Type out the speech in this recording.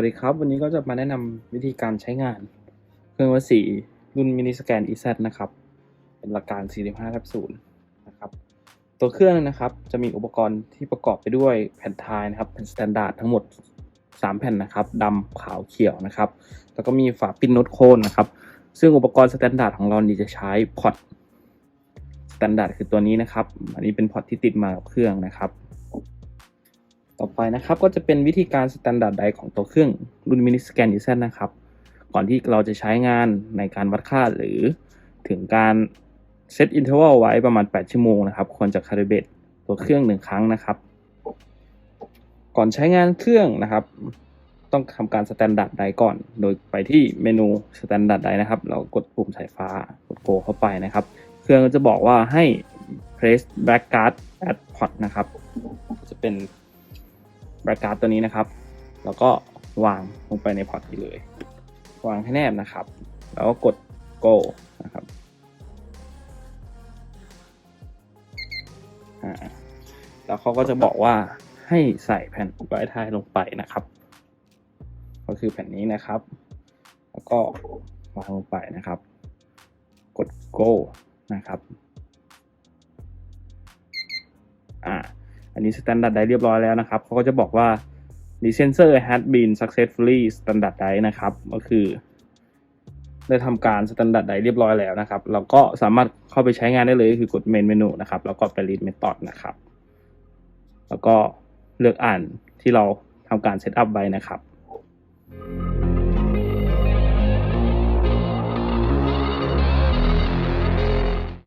วัสดีครับ วันนี้ก็จะมาแนะนำวิธีการใช้งาน เครื่องวัดสีรุ่นมินิสแกน EZ นะครับ เป็นหลักการ 45ทับ0นะครับ ตัวเครื่องนะครับจะมีอุปกรณ์ที่ประกอบไปด้วยแผ่นทายนะครับแผ่นสแตนดาร์ดทั้งหมด 3 แผ่นนะครับดำขาวเขียวนะครับ แล้วก็มีฝาปิ้นโน้ตโคนนะครับ ซึ่งอุปกรณ์สแตนดาร์ดของเรานี่จะใช้พอร์ตสแตนดาร์ดคือตัวนี้นะครับ อันนี้เป็นพอร์ตที่ติดมากับเครื่องนะครับ ต่อไปนะครับก็จะเป็นวิธีการสแตนดาร์ดไดของตัวเครื่องรุ่นมินิสแกน EZ นะครับ ก่อนที่เราจะใช้งานในการวัดค่าหรือถึงการเซตอินเทอร์วัลไว้ประมาณ 8 ชั่วโมงนะครับ ควรจะคาลิเบตตัวเครื่องหนึ่งครั้งนะครับ ก่อนใช้งานเครื่องนะครับ ต้องทำการสแตนดาร์ดไดก่อน โดยไปที่เมนูสแตนดาร์ดไดนะครับ เรากดปุ่มสายฟ้ากดโกเข้าไปนะครับ เครื่องก็จะบอกว่าให้ press back guard at port นะครับ จะเป็น แบรการ์ดตัวนี้นะครับ แล้วก็วางลงไปในพอร์ตนี้เลย วางให้แนบนะครับ แล้วก็กด go นะครับแล้วเขาก็จะบอกว่าให้ใส่แผ่นไวท์ไทยลงไปนะครับ ก็คือแผ่นนี้นะครับ แล้วก็วางลงไปนะครับ กด go นะครับ อ่า อันนี้ standard ได้เรียบร้อยแล้วนะครับเขาก็จะบอกว่า the sensor has been successfully standard ได้นะครับ ก็คือ ได้ทำการ standard ได้เรียบร้อยแล้วนะครับ เราก็สามารถเข้าไปใช้งานได้เลยคือกด main menu นะครับ แล้วก็ไป read method นะครับ แล้วก็เลือกอ่านที่เราทำการ set up ไว้นะครับ